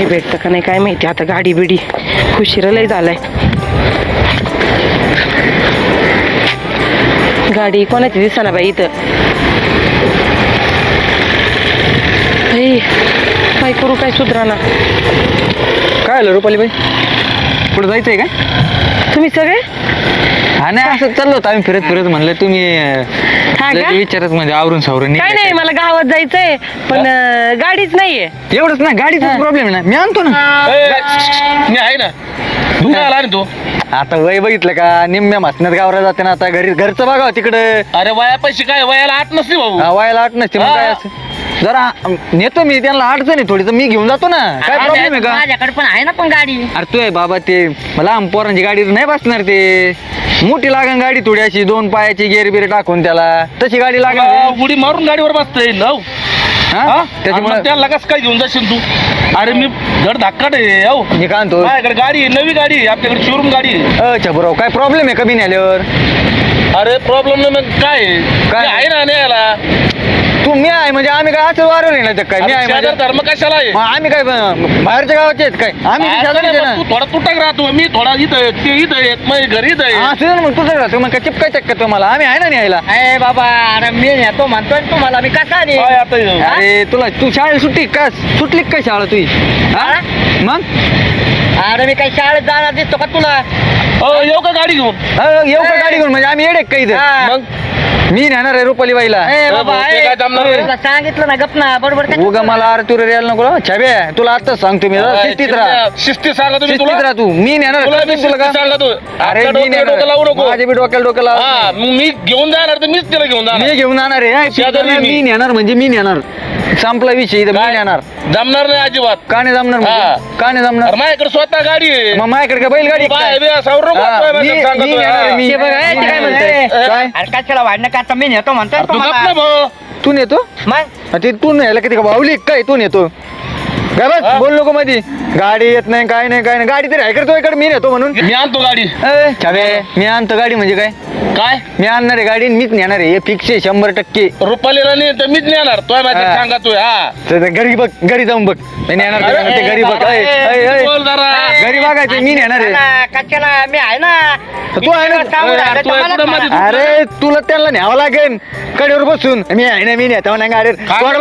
कोणी भेटतं का नाही काय माहिती. आता गाडी बिडी उशिरा लय झालाय. गाडी कोणाची दिसाना बाई इथं? काय करू काय सुधराना? काय आलं रुपाली बाई पुढे जायचंय का तुम्ही सगळे? हा नाही असं चाललो होतं आम्ही फिरत फिरत म्हणलं तुम्ही हा का? विचारत म्हणजे आवरून सावरून काय नाही मला गावात जायचंय पण अं, गाडीच नाहीये. एवढंच ना गाडीचा प्रॉब्लेम आहे ना. मी आणतो ना. मी आहे ना. तू काय आला रे तू? आता वय बघितलं का निम्म्या मासण्यात गावरा जाते ना आता घरी घरचं बघा तिकडं. अरे वया पैसे काय वयाला आठ नसते भाऊ. हा, वयाला आठ नसते मग काय हा. असं? जरा अं, नेतो मी त्यांना अडचण आहे थोडी तर मी घेऊन जातो ना. काय प्रॉब्लेम आहे का? माझ्याकडे पण आहे ना पण गाडी. अरे तू आहे बाबा ते मला आम पोरांची गाडी नाही बसणार ते. मोठी लागन गाडी थोडी अशी दोन पायाची गेर बिर टाकून त्याला. तशी गाडी लागेल उडी मारून गाडीवर बसतोय नव त्याच्यामुळे त्याला लगेच काय घेऊन जाशील तू? अरे मी धड धाकट आहे हो मी काय म्हणतो? माझ्याकडे गाडी आहे नवी गाडी आहे आपल्याकडे शोरूम गाडी आहे. अच्छा बरोबर. काय प्रॉब्लेम आहे कमी आल्यावर अरे प्रॉब्लेम नाही मग काय? आहे? काय? ते आहे ना न्यायला. तू मी आहे म्हणजे आम्ही काय असं वारवलं नाही तर काय? मी आहे म्हणजे शेजार धर्म कशाला आहे? मग आम्ही काय ब- बाहेरच्या गावाचे आहेत काय? आम्ही बी असं शेजारीच नाही, आहे पण ना तू थोडा तुटक राहतो मी थोडा इथं आहे, ते इथं आहे, मग घरी इथं हा असं ना मग तुझं राहतो मग काय चिपकाय चक्क तुम्हाला? आम्ही आहे ना न्यायला अरे बाबा अरे मी येतो म्हणतोय ना तुम्हाला मी कसा आली काय आता हे? अरे तुला तू शाळेला सुट्टी का? सुटली का काय शाळा तुझी? हा? मग? अरे मी काही शाळेत जाणार दिसतो का तुला? अ, येऊ का गाडी घेऊन? अ, येऊ का गाडी घेऊन? म्हणजे आम्ही येडे का इथं? हा. मग? मी नेणार आहे रुपाली बाईला. ए बाबा भाऊ, ते ए, काय जमणार नाही. तुला सांगितलं ना गप ना बरोबर का? उगा मला अरे तुला यायला नको छाबे तुला आताच सांगतो मी जरा शिस्तीत राहा. शिस्ती सांगा तुम्ही शिस्तीत तुला? राहा तू. मी नेणार तुला मी तुला सांगा तू. अरे मी डोक्याला डोकं लावू नेणार नको. माझ्या बी डोक्याला डोकं हा मग मी घेऊन जाणार तर मीच तिला घेऊन मी जाणार घेऊन जाणार आहे हा, शेजारी मी. मी. नेणार म्हणजे मी नेणार. संपला विषय इथं मी काय? नेणार जमणार नाही अजिबात का नाही जमणार हा. म्हणजे? का नाही जमणार अरे माझ्याकडे स्वतः गाडी आहे मग माझ्याकडे काय बैलगाडी आहे बाय काय? बे, हा, मी- माझं सांगतो, मी नेणार आहे, हा. मी. बघ, ए, ते काय म्हणतंय? काय अरे काय त्याला वाढणं का आता मी नेतो म्हणतोय अरे तू गप ना तुम्हाला भाऊ तू नेतो मग हा, ते तू न्यायला किती का बावली काय तू नेतो काय बस? बोल नको मध्ये गाडी येत नाही काय नाही काय नाही. गाडी तरी आहे करतो इकडे मी नेतो म्हणून. मी आणतो गाडी. ए, छाबे मी आणतो गाडी म्हणजे काय? काय? मी आणणार आहे गाडी आणि मीच नेणार आहे. हे फिक्स आहे शंभर टक्के. रुपालीला नाही तर मीच नेणार. तो माझ्या हा. सांगा तू हा. तर ते घरी बघ घरी जाऊन बघ. मी नेणार ते घरी बघ. अरे, ऐ, ऐ, ऐ. बोल जरा. घरी बघायचं मी नेणार आहे. मी आहे ना. तू आहे ना? मी सांगून अरे, राहिलो तू आहे तुम्हाला कुठं मध्ये? सांगा. अरे तुला त्यांना न्यावं लागेल. कडेवर बसून. मी आहे ना मी नेतो ना गाडी काय? कोण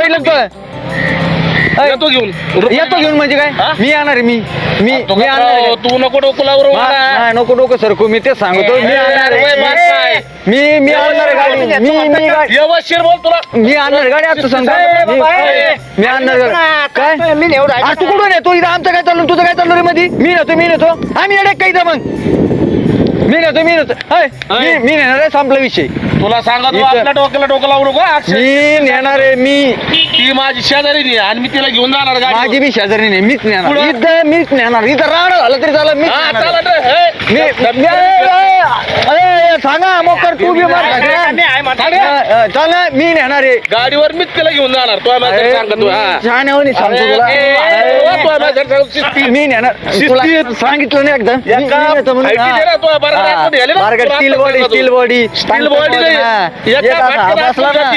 येतो घेऊन. येतो घेऊन म्हणजे काय? हा? मी येणार आहे मी मी तू मी आहे. तू नको डोकं लावू मा-. नाही, नको डोकं सरकू मी तेच सांगतो. मी आणणार? मी मी आणणार आहे गाडी. मी मी गाडी व्यवस्थित बोल तुला. मी आणणार गाडी आता सांगतो ए, मी- बाबा, ए. मी आणणार. काय मी अरे तू. कुठून येतो इथं आमचं काय चाललं? तुझं काय चाललं रे मध्ये मी नेतो मी नेतो. आम्ही काय इथं मग. मी नेतो मी नेतो. ऐ, मी मी नेणार आहे संपला विषय. तुला सांगा तू इथं- आपल्या डोक्याला डोकं लावू नको अक्षय. मी नेणार आहे मी ती माझी शेजारी नाही आणि मी तिला घेऊन जाणार गाडी माझी बी शेजारी नाही मीच नेणार पुढं? इथं मीच नेणार इथं राहणं झालं तरी मीच नेणार. हे. मी मी- ए, ए, सांगा मोकर तू बी मार मी चल ना मी नेणार आहे गाडीवर मीच तिला घेऊन जाणार तो माझ्या सांगा तू हा छान आहे हो, नी सांगतो अरे, तुला. ए, अरे, वा, तू माझ्या सांग, शिस्ती. मी नेणार तुला सांगितलं नाही एकदा मी- मी नेतो म्हणून. हा. बारगड स्टील बॉडी सांगतो. स्टील बॉडी स्टील बॉडी नाही. एका एक असा फाटक्यात बसला ना.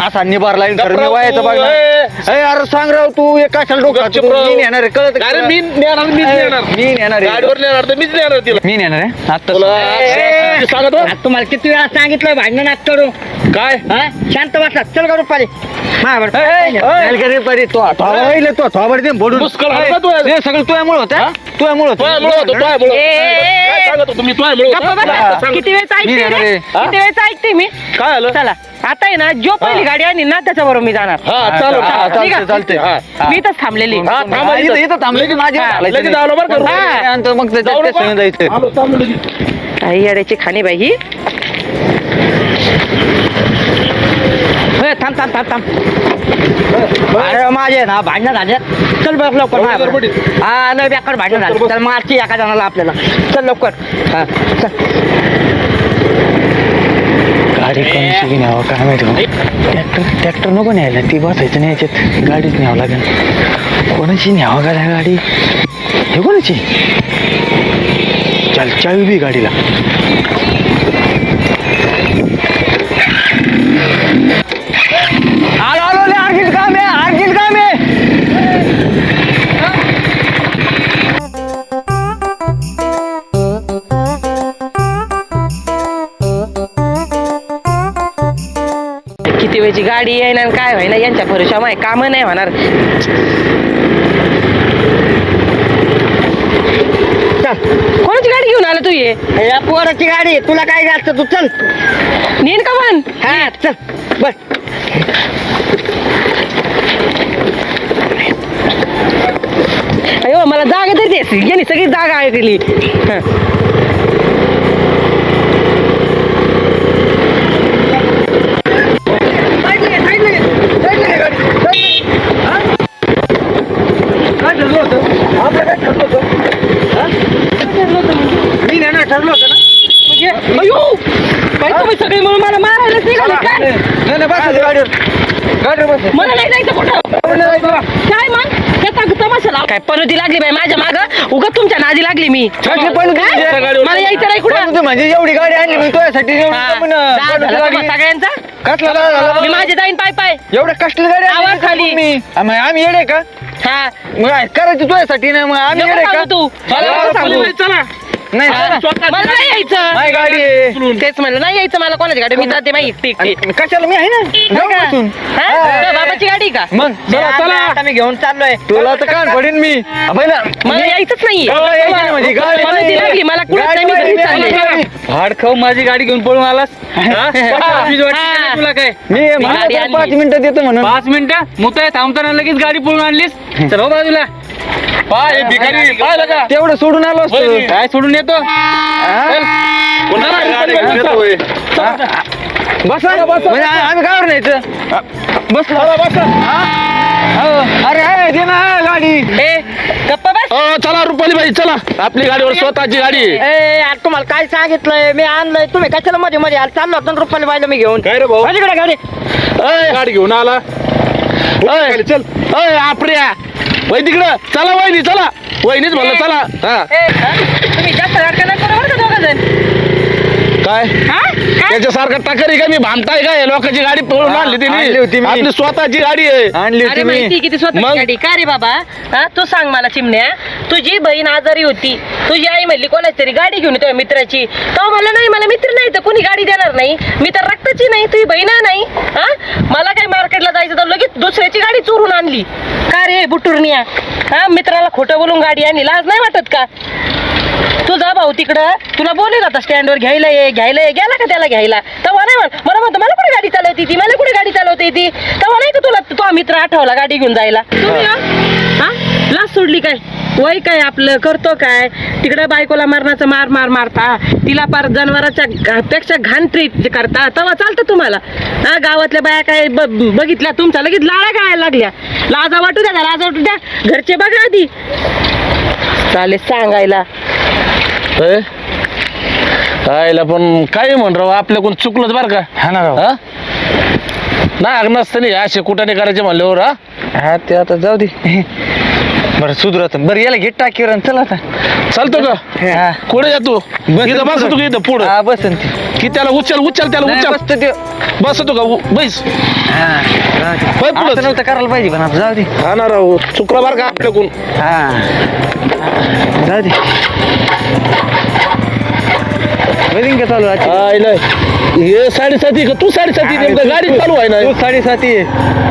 असा निभार लाईन कर मी वायाचं बघ तू, ना. ए. अरे सांग राव तू एक कशाला डोकं गपचूप तू राहू. मी नेणार आहे कळत अरे मी नेणार मीच नेणार मी नेणार आहे. गाडीवर नेणार तर मीच नेणार तिला मी नेणार आहे आता तुला ए, सांगतो आता तुम्हाला किती वेळा सांगितलं भांडण नाक करू. काय? हा? शांत बसा. चल का रुपाली. माझ्यावर मुस्कल हात ना तू यार. सगळं तुझ्यामुळे होत? तुझ्यामुळे तुझ्यामुळं होतं, तुझ्यामुळं. ए, ए, ए, काय सांगत होतो मी तुझ्यामुळं गप्प होतं? बसा. सांगत किती वेळ मी ऐकते? किती वेळ ऐकते मी? काय आलं? चला. आता आहे ना जो पहिली गाडी आणि ना त्याच्याबरोबर मी जाणार. हा चालू हा, हा, चालतंय, निघा. चालतंय. हा. मी इथंच थांबलेली. हा, थांबा इथं हा, लगेच. आलो बरं का. हा, जायचं काही येड्याची खाणी बाई ही. थांब थांब थांब थांब. अरे माझे ना भांडणं झाले. चल बस लवकर. हा लय बेकार भांडणं झाले. चल मारची एका जणाला आपल्याला. चल लवकर. हा चल. गाडी कोणाची न्यावं काय माहिती ट्रॅक्टर ट्रॅक्टर नको न्यायला. ती बसायचं नाही याच्यात. गाडीच न्यावं लागेल. कोणाची न्यावं का गाडी? हे कोणाची? चाल चावी बी गाडीला. आलो आलो ले आणखीन काम आहे आणखीन किती वेळची गाडी येईन आणि काय होईना यांच्या भरोशा माय कामं नाही होणार. ये पोराची गाडी आहे. तुला काय जास्त तू चल. नेन का पण हा चल. बस. अयो मला जागा तरी दे. यांनी सगळी जागा ऐकली हं. ठरलं होतं ना? अयो! बाई तुम्ही सगळे म्हणून मला मारायलाच निघाले काय नाही नाही बस गाडीवर. गाडीवर बस. मला नाही जायचं कुठं? काय मग? त्याचा तमाशा लाव. काय पनोती लागली बाई माझ्या माग? उगाच तुमच्या नादी लागली मी. कसली पनोती काय? म्हणजे? मला यायचं नाही कुठं? तू म्हणजे एवढी गाडी आणली मी तुझ्यासाठी. एवढी हा. पण, जा पनोती झालं गाडी. तुम्हा सगळ्यांचा? कसला राग झाला? मी माझे जाईन पाय पाय. एवढं कष्टली गाडी आणली आवाज खाली. मी? मग आम्ही येडे का? हा. मग काय करायचं तुझ्यासाठी ना? मग आम्ही नको येडे का? सांगू. तू. चला. नाही हा. मला नाही यायचं. गाडी आहे तेच म्हणलं नाही यायचं मला कोणाची गाडी मी जाते माहिती एकटी कशाला मी आहे ना? जाऊ बसून. हा? तुझ्या बाबाची गाडी का? मग चला चला. आता मी घेऊन चाललोय. तुला तर कान पडेन मी. पहिला मला यायचंच नाही गावाला यायचं नाही म्हणजे लागली. मला कुठं नाही मी घरी चालले. हाड खाऊ माझी गाडी घेऊन पळून आलास? हा? का. तुला काय? मी गाडी आणली. पाच मिनिटात येतो म्हणून. पाच मिनिटं? मुताय थांबताना लगेच गाडी पळून आणलीस? चल हो बाजूला. पाय भिकारी पाहिलं का तेवढं सोडून आलो असतो. काय सोडून येतो? बसा म्हणजे आ- आम्ही न्यायचं बस बस. अरे दे ना गाडी. ए गप्पा बस. हो चला रुपाली बाई चला. आपली गाडीवर स्वतःची गाडी. आहे. ए यार तुम्हाला काय सांगितलंय? मी आणलंय. तुम्ही कशाला मध्ये मध्ये आला? चाललो होतो रुपयाला पाहिलं मी घेऊन. काय रे भाऊ? माझ्याकडे गाडी. अय, गाडी घेऊन आला. अय, चल. अय आपल्या. वय तिकडं. चला वहिनी चला. वहिनीच म्हणलं चला. हा. तुम्ही जास्त रडका नका करू बरं का दोघं जण काय? हा? काय? त्याच्यासारखं टाकरी का मी भामताय काय लोकांची गाडी पळून हा, आणली आणली होती तिने मी. आपली स्वतःची गाडी आहे. आणली अरे होती माहिती मी किती स्वतः मग? गाडी? का रे बाबा? हा? तू सांग मला चिमण्या. तुझी बहीण आजारी होती. तुझी आई म्हणली कोणाची तरी गाडी घेऊन येतोय मित्राची. तो मला नाही मला मित्र नाही तर कोणी गाडी देणार नाही? मी तर रक्ताची नाही तुझी बहीण नाही. हा? मला काय मार्केटला जायचं तर लगेच दुसऱ्याची गाडी चोरून आणली. का रे बुटुरनिया? हा? मित्राला खोटं बोलून गाडी आणली. लाज नाही वाटत का? तू जा भाऊ तिकडं. तुला बोलेल आता स्टँडवर घ्यायला ये घ्यायला ये. गेला का त्याला घ्यायला? तेव्हा नाही म्हण मला म्हणतो मला कुठे गाडी चालवते ती? मला कुठे गाडी चालवते ती? तेव्हा नाही का तुला तो मित्र आठवला गाडी घेऊन जायला? तुम्ही हा? हा? लाच सोडली काय? वय काय आपलं? करतो काय? तिकडं बायकोला मरणाचं मार मार मारता. तिला पार जनावराच्या घा- पेक्षा घाण ट्रीट करता. तेव्हा चालतं तुम्हाला. हा गावातल्या बाया काय ब- बघितल्या? तुमच्या लगेच लाळा गाळायला लागल्या. लाजा वाटू द्या लाजा वाटू द्या. घरचे बघा आधी. चालेल सांगायला. आईला पण काय म्हण राव आपल्याकडून चुकलंच बरं का. हा ना राव. हा? नाही नसतं नाही असे कुठाने करायचे म्हणल्यावर हा? हा ते आता जाऊ दे. बरं सुधरत बरं याला घे टाकीवर आणि चला आता. चालतो का? हा. पुढे जा तू. बस इथं बसतो का इथं पुढं. हा बसन ते. की त्याला उचल उचल त्याला नाही, उचल. बसतो ते. बसतो का? उ- बैस. हा. होय, पुढं. असं नव्हतं करायला पाहिजे पण आता जाऊ दे हा ना राव बरं का आपल्याकडून हा जाऊ दे बघीन का चालू आजची? आईला हे साडेसाती का तू साडेसाती नेमकं गाडी चालू आहे ना तू साडेसाती आहे.